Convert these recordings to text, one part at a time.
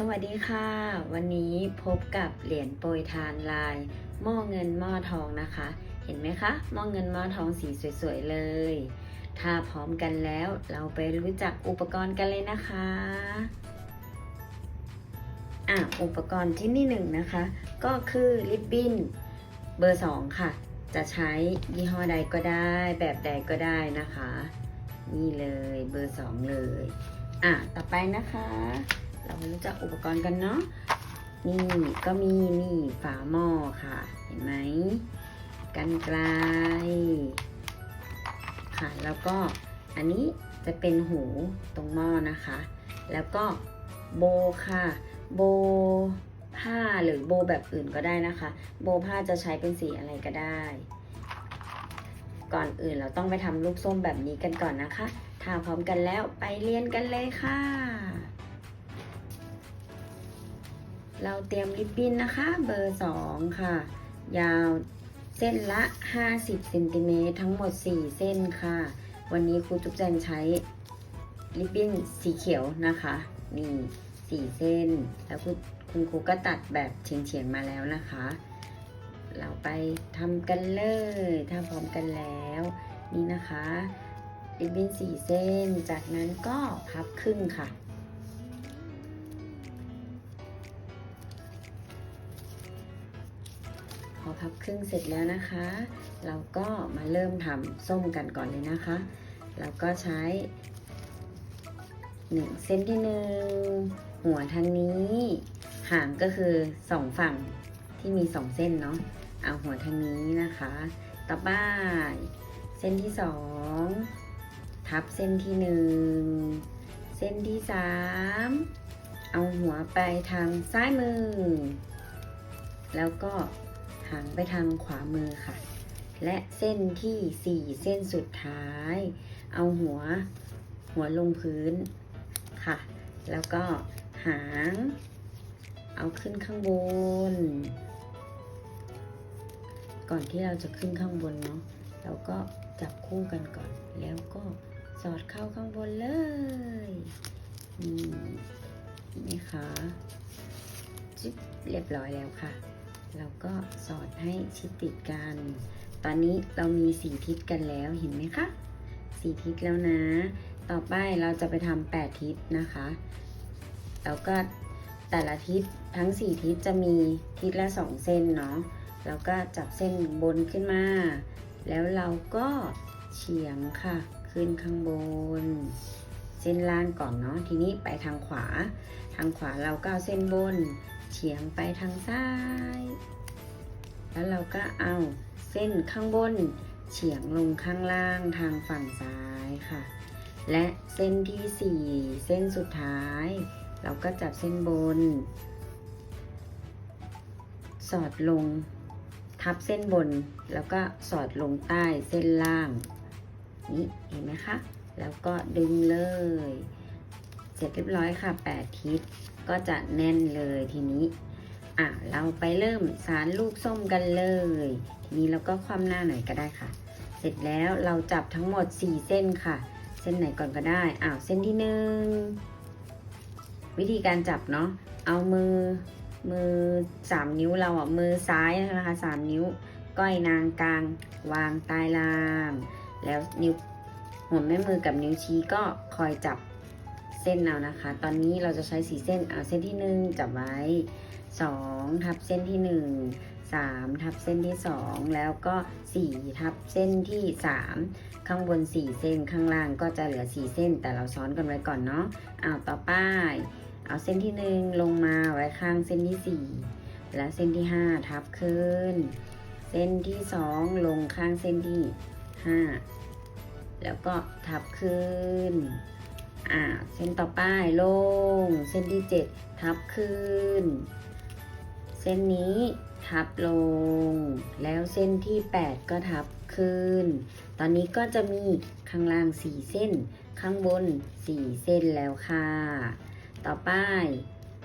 สวัสดีค่ะ วันนี้พบกับเหรียญโปรยทานลายหม้อเงินหม้อทองนะคะ เห็นไหมคะหม้อเงินหม้อทองสีสวยๆเลย ถ้าพร้อมกันแล้วเราไปรู้จักอุปกรณ์กันเลยนะคะอะอุปกรณ์ที่นี่หนึ่งนะคะ ก็คือริบบิ้นเบอร์สองค่ะ จะใช้ยี่ห้อใดก็ได้ แบบใดก็ได้นะคะ นี่เลยเบอร์สองเลย อะต่อไปนะคะ เรามารู้จักอุปกรณ์กันเนาะนี่ก็มีนี่ฝาหม้อค่ะ เห็นไหมกันไกลค่ะแล้วก็อันนี้จะเป็นหูตรงหม้อนะคะ แล้วก็โบค่ะ โบผ้าหรือโบแบบอื่นก็ได้นะคะ โบผ้าจะใช้เป็นสีอะไรก็ได้ ก่อนอื่นเราต้องไปทำลูกส้มแบบนี้กันก่อนนะคะถ้าพร้อมกันแล้วไปเรียนกันเลยค่ะ เราเตรียมริบบิ้นนะคะเบอร์ 2 ค่ะ ยาวเส้นละ 50เซนติเมตรทั้งหมด 4 เส้นค่ะ วันนี้ครูจุ๊บแจงใช้ริบบิ้นสีเขียวนะคะนี่4เส้น แล้วคุณคุณครูก็ตัดแบบเฉียงๆมาแล้วนะคะ เราไปทำกันเลยถ้าพร้อมกันแล้ว นี่นะคะริบบิ้น4เส้น จากนั้นก็พับครึ่งค่ะ อพับครึ่งเสร็จแล้วนะคะ เราก็มาเริ่มทำส้มกันก่อนเลยนะคะ เราก็ใช้หนึ่งเส้นที่หนึ่งหัวทางนี้ หางก็คือสองฝั่งที่มีสองเส้นเนาะเอาหัวทางนี้นะคะ ต่อไปเส้นที่สองทับเส้นที่หนึ่งเส้นที่สามเอาหัวไปทางซ้ายมือ แล้วก็ หางไปทางขวามือค่ะ และเส้นที่สี่เส้นสุดท้าย เอาหัวหัวลงพื้นค่ะ แล้วก็หาง เอาขึ้นข้างบน ก่อนที่เราจะขึ้นข้างบนเนาะเราก็จับคู่กันก่อน แล้วก็สอดเข้าข้างบนเลยนี่เห็นไหมคะจิ๊บเรียบร้อยแล้วค่ะ เราก็สอดให้ชิดติดกัน ตอนนี้เรามีสีทิศกันแล้วเห็นไหมคะสีทิศแล้วนะ ต่อไปเราจะไปทำแปดทิศนะคะแล้วก็แต่ละทิศทั้งสี่ทิศจะมีทิศละสองเส้นเนาะแล้วก็จับเส้นบนขึ้นมา แล้วเราก็เฉียงค่ะ ขึ้นข้างบน เส้นล่างก่อนเนาะทีนี้ไปทางขวา ทางขวาเราก็เอาเส้นบน เฉียงไปทางซ้าย แล้วเราก็เอาเส้นข้างบน เฉียงลงข้างล่างทางฝั่งซ้ายค่ะ และเส้นที่สี่เส้นสุดท้าย เราก็จับเส้นบน สอดลงทับเส้นบน แล้วก็สอดลงใต้เส้นล่าง นี่เห็นไหมคะ แล้วก็ดึงเลย เสร็จเรียบร้อยค่ะ 8 ทิศ ก็จะแน่นเลยทีนี้อะเราไปเริ่มสารลูกส้มกันเลยทีนี้เราก็คว่ำหน้าหน่อยก็ได้ค่ะ เสร็จแล้วเราจับทั้งหมด 4 เส้นค่ะ เส้นไหนก่อนก็ได้อ้าวเส้นที่หนึ่งวิธีการจับเนาะเอามือมือสามนิ้วเราอะมือซ้ายนะคะสามนิ้ว ก้อยนางกลาง วางใต้ล่าง แล้วนิ้วหัวแม่มือกับนิ้วชี้ก็คอยจับ ส้นเอานะคะ ตอนนี้เราจะใช้สีเส้นเอาเส้นที่หนึ่งจับไว้สองทับเส้นที่หนึ่งสามทับเส้นที่สองแล้วก็สี่ทับเส้นที่สามข้างบนสี่เส้นข้างล่างก็จะเหลือสี่เส้น แต่เราซ้อนกันไว้ก่อนเนาะเอาต่อไปเอาเส้นที่หนึ่งลงมาไว้ข้างเส้นที่สี่แล้วเส้นที่ห้าทับขึ้น เส้นที่สองลงข้างเส้นที่ห้าแล้วก็ทับขึ้น อ่าเส้นต่อไปลง เส้นที่เจ็ดทับขึ้น เส้นนี้ทับลง แล้วเส้นที่แปดก็ทับขึ้น ตอนนี้ก็จะมีข้างล่างสี่เส้น ข้างบนสี่เส้นแล้วค่ะ ต่อไป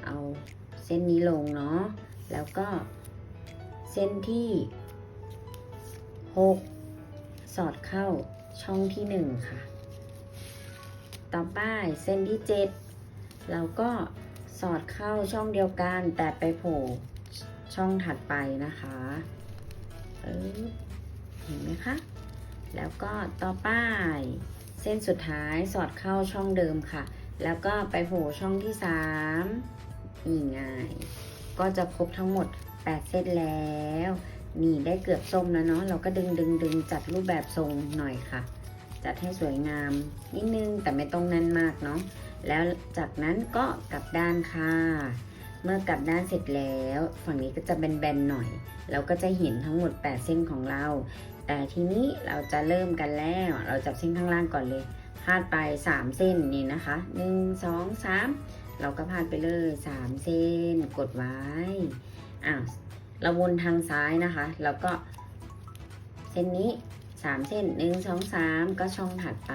เอาเส้นนี้ลงเนาะ แล้วก็เส้นที่ 6 สอดเข้าช่องที่ 1 ค่ะ ต่อไปเส้นที่ 7 เราก็สอดเข้าช่องเดียวกัน แต่ไปโผล่ช่องถัดไปนะคะเออเห็นไหมคะ แล้วก็ต่อไปเส้นสุดท้ายสอดเข้าช่องเดิมค่ะ แล้วก็ไปโผล่ช่องที่สามนี่ไงก็จะครบทั้งหมด 8 เส้นแล้ว นี่ได้เกือบส้มแล้วเนาะ เราก็ดึงดึงดึงจัดรูปแบบทรงหน่อยค่ะ จัดให้สวยงามนิดนึงแต่ไม่ต้องแน่นมากเนาะแล้วจากนั้นก็กลับด้านค่ะ เมื่อกลับด้านเสร็จแล้ว ฝั่งนี้ก็จะแบนๆหน่อย เราก็จะเห็นทั้งหมด 8 เส้นของเรา แต่ทีนี้เราจะเริ่มกันแล้ว เราจับเส้นข้างล่างก่อนเลยพาดไป 3 เส้นนี่นะคะ 1 2 3 เราก็พาดไปเลย 3 เส้น กดไว้อ้าวเราวนทางซ้ายนะคะ แล้วก็เส้นนี้ 3เส้น1 2 3ก็ช่องถัดไป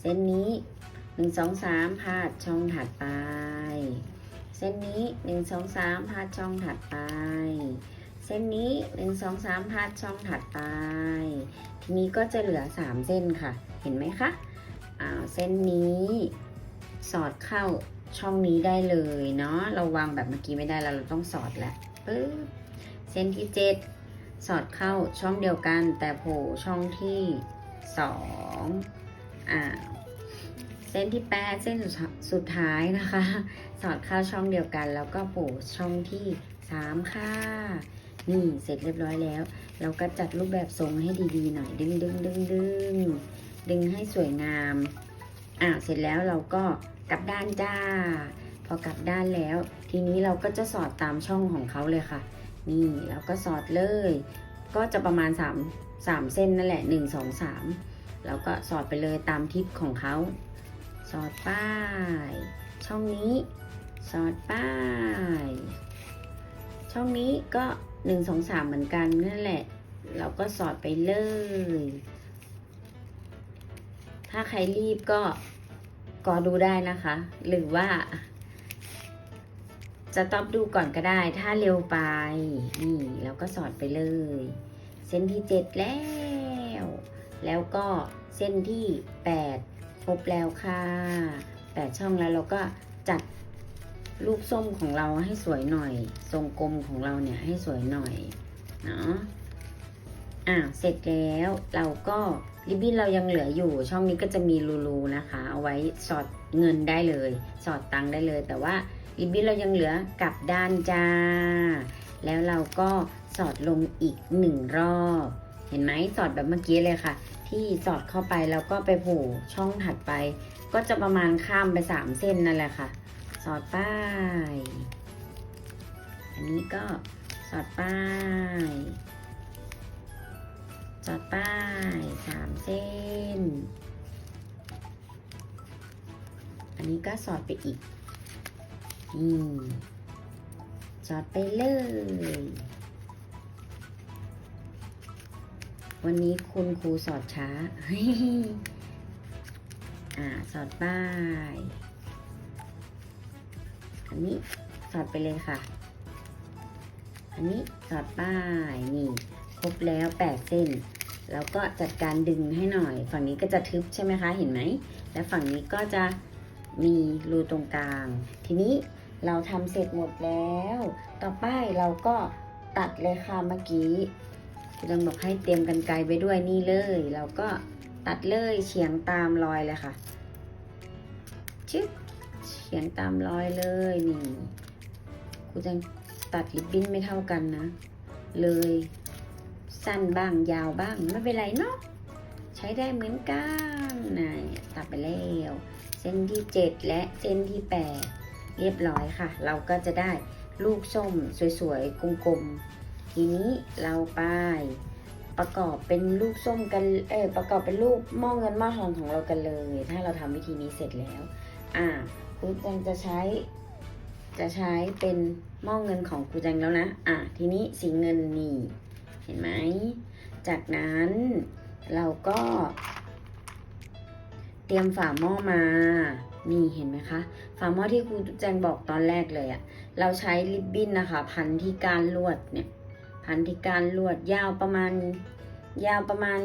เส้นนี้1 2 3พาดช่องถัดไป เส้นนี้1 2 3พาดช่องถัดไป เส้นนี้1 2 3พาดช่องถัดไป ทีนี้ก็จะเหลือ3เส้นค่ะ เห็นไหมคะอ่าเส้นนี้สอดเข้าช่องนี้ได้เลยเนาะเราวางแบบเมื่อกี้ไม่ได้แล้วเราต้องสอดแหละปึ๊บเส้นที่7 สอดเข้าช่องเดียวกันแต่โผล่ช่องที่2อ่าเส้นที่8เส้นสุดท้ายนะคะ สอดเข้าช่องเดียวกัน แล้วก็โผล่ช่องที่3ค่ะนี่เสร็จเรียบร้อยแล้ว เราก็จัดรูปแบบทรงให้ดีๆหน่อยดึงดึงดึงดึงดึงให้สวยงามอ่าเสร็จแล้วเราก็กลับด้านจ้า พอกลับด้านแล้ว ทีนี้เราก็จะสอดตามช่องของเขาเลยค่ะ นี่เราก็สอดเลย ก็จะประมาณ 3 3 เส้นนั่นแหละ 1 2 3 แล้วก็สอดไปเลยตามทิศของเขา สอดป้าย ช่องนี้สอดป้าย ช่องนี้ก็หนึ่งสองสามเหมือนกันนั่นแหละ เราก็สอดไปเลย ถ้าใครรีบก็ก็ดูได้นะคะ หรือว่า จะตอบดูก่อนก็ได้ ถ้าเร็วไป นี่เราก็สอดไปเลย เส้นที่เจ็ดแล้ว แล้วก็เส้นที่แปดครบแล้วค่ะแปดช่องแล้วเราก็จัดรูปส้มของเราให้สวยหน่อย ทรงกลมของเราเนี่ยให้สวยหน่อยเนาะอ่าเสร็จแล้วเราก็ริบบิ้นเรายังเหลืออยู่ ช่องนี้ก็จะมีรูๆนะคะ เอาไว้สอดเงินได้เลย สอดตังค์ได้เลย แต่ว่า ริบบิ้นเรายังเหลือกลับด้านจ้า แล้วเราก็สอดลงอีกหนึ่งรอบ เห็นไหมสอดแบบเมื่อกี้เลยค่ะ ที่สอดเข้าไปแล้วก็ไปโผล่ช่องถัดไป ก็จะประมาณข้ามไปสามเส้นนั่นแหละค่ะ สอดป้าย อันนี้ก็สอดป้ายสอดป้ายสามเส้น อันนี้ก็สอดไปอีก นี่สอดไปเลย วันนี้คุณครูสอดช้า อ่า สอดป้าย อันนี้สอดไปเลยค่ะ อันนี้สอดป้าย นี่ ครบแล้วแปดเส้น แล้วก็จัดการดึงให้หน่อย ฝั่งนี้ก็จะทึบใช่ไหมคะ เห็นไหม และฝั่งนี้ก็จะมีรูตรงกลาง ทีนี้ เราทำเสร็จหมดแล้ว ต่อไปเราก็ตัดเลยค่ะเมื่อกี้คุณจังบอกให้เตรียมกันไกลไปด้วยนี่เลย เราก็ตัดเลยเฉียงตามรอยเลยค่ะชึบเฉียงตามรอยเลยนี่กูจะตัดริบบิ้นไม่เท่ากันนะ เลย สั้นบ้างยาวบ้างไม่เป็นไรเนาะใช้ได้เหมือนกันนะตัดไปแล้ว เส้นที่ 7 และเส้นที่ 8 เรียบร้อยค่ะ เราก็จะได้ลูกส้มสวยๆกลมๆทีนี้เราไปประกอบเป็นลูกส้มกันเออประกอบเป็นรูปหม้อเงินหม้อทองของเรากันเลย ถ้าเราทำวิธีนี้เสร็จแล้ว อ่าครูแจงจะใช้ จะใช้เป็นหม้อเงินของครูแจงแล้วนะ อ่าทีนี้สีเงินนี่เห็นไหมจากนั้นเราก็เตรียมฝาหม้อมา นี่เห็นไหมคะ ฝาหม้อที่ครูแจงบอกตอนแรกเลยอะเราใช้ริบบิ้นนะคะ พันที่การลวดเนี่ย พันที่การลวดยาวประมาณ ยาวประมาณ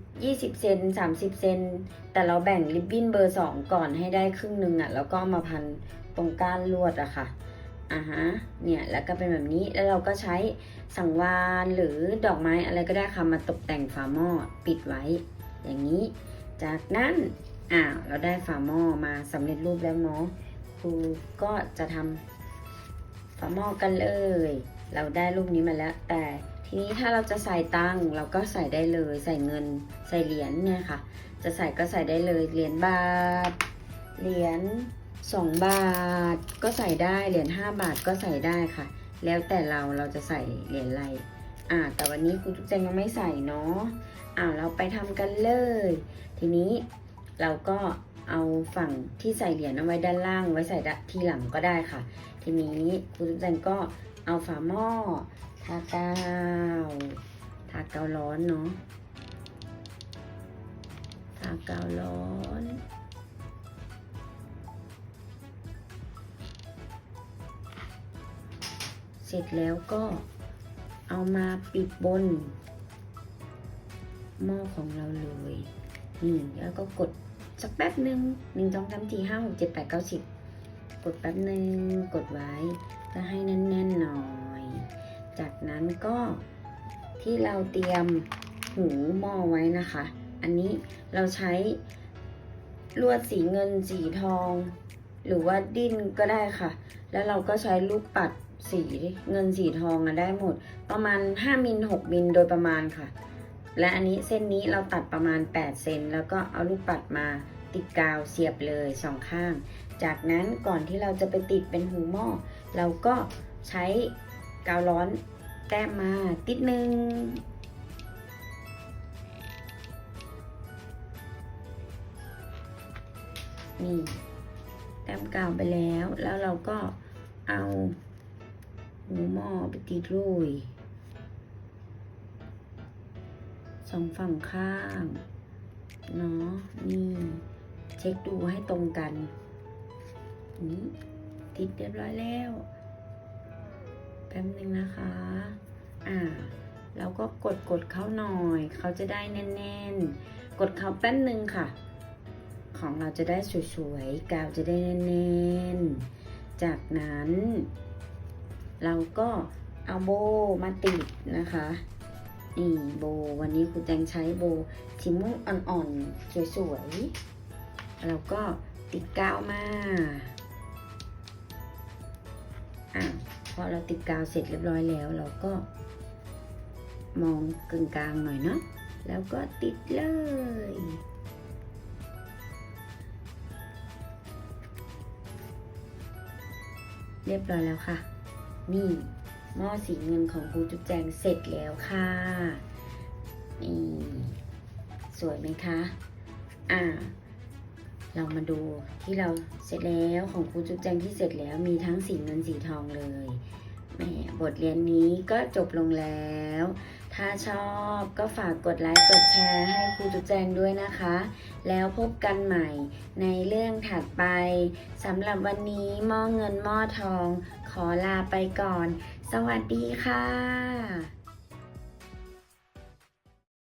20เซน30 เซน แต่เราแบ่งริบบิ้นเบอร์ 2 ก่อนให้ได้ครึ่งหนึ่งอะแล้วก็มาพันตรงก้านลวดอะค่ะอ่าฮะ เนี่ย แล้วก็เป็นแบบนี้ แล้วเราก็ใช้สังวานหรือดอกไม้อะไรก็ได้ค่ะ มาตกแต่งฝาหม้อปิดไว้ อย่างนี้ จากนั้น อ่าเราได้ฝาหม้อมาสำเร็จรูปแล้วเนาะครูก็จะทำฝาหม้อกันเลย เราได้รูปนี้มาแล้ว แต่ทีนี้ถ้าเราจะใส่ตังเราก็ใส่ได้เลย ใส่เงินใส่เหรียญเนี่ยค่ะ จะใส่ก็ใส่ได้เลยเหรียญบาทเหรียญสองบาทก็ใส่ได้เหรียญห้าบาทก็ใส่ได้ค่ะ แล้วแต่เราเราจะใส่เหรียญอะไรอ่าแต่วันนี้ครูทุกแจงยังไม่ใส่เนาะอ่าเราไปทำกันเลย ทีนี้ เราก็เอาฝั่งที่ใส่เหรียญเอาไว้ด้านล่าง ไว้ใส่ทีหลังก็ได้ค่ะ ทีนี้ครูทุกแจงก็เอาฝาหม้อทากาวทากาวร้อนเนาะทากาวร้อนเสร็จแล้วก็เอามาปิดบนหม้อของเราเลยนี่แล้วก็กด สักแป๊บหนึ่งหนึ่งสองสามสี่ห้าหกเจ็ดแปดเก้าสิบกดแป๊บหนึ่งกดไว้จะให้แน่นๆหน่อย จากนั้นก็ที่เราเตรียมหูหม้อไว้นะคะ อันนี้เราใช้ลวดสีเงินสีทอง หรือว่าดิ้นก็ได้ค่ะ แล้วเราก็ใช้ลูกปัดสีเงินสีทองอะได้หมด ประมาณ 5มิล6มิลโดยประมาณค่ะ และอันนี้เส้นนี้เราตัดประมาณ 8 เซนแล้วก็เอาลูกปัดมาติดกาวเสียบเลยสองข้าง จากนั้นก่อนที่เราจะไปติดเป็นหูหม้อ เราก็ใช้กาวร้อนแต้มมาติดหนึ่งนี่แต้มกาวไปแล้ว แล้วเราก็เอาหูหม้อไปติดลุย องฝั่งข้างเนาะนี่เช็คดูให้ตรงกันนี่ติดเรียบร้อยแล้วแป๊บนึงนะคะ อ่าเราก็กดกดเขาหน่อย เขาจะได้แน่นๆ กดเขาแป๊บนึงค่ะ ของเราจะได้สวยๆ กาวจะได้แน่นๆ จากนั้น เราก็เอาโบมาติดนะคะ นี่โบวันนี้คุณแจงใช้โบสีม่วงอ่อนๆสวยๆเราก็ติดกาวมาอะพอเราติดกาวเสร็จเรียบร้อยแล้ว เราก็ มองกึ่งกลางหน่อยเนาะแล้วก็ติดเลย เรียบร้อยแล้วค่ะ นี่ หม้อสีเงินของครูจุ๊บแจงเสร็จแล้วค่ะนี่สวยไหมคะ อ่า เรามาดูที่เราเสร็จแล้วของครูจุ๊บแจงที่เสร็จแล้วมีทั้งสีเงินสีทองเลยแหมบทเรียนนี้ก็จบลงแล้ว ถ้าชอบก็ฝากกดไลค์กดแชร์ให้ครูจุ๊บแจงด้วยนะคะ แล้วพบกันใหม่ในเรื่องถัดไปสำหรับวันนี้หม้อเงินหม้อทอง ขอลาไปก่อน สวัสดีค่ะ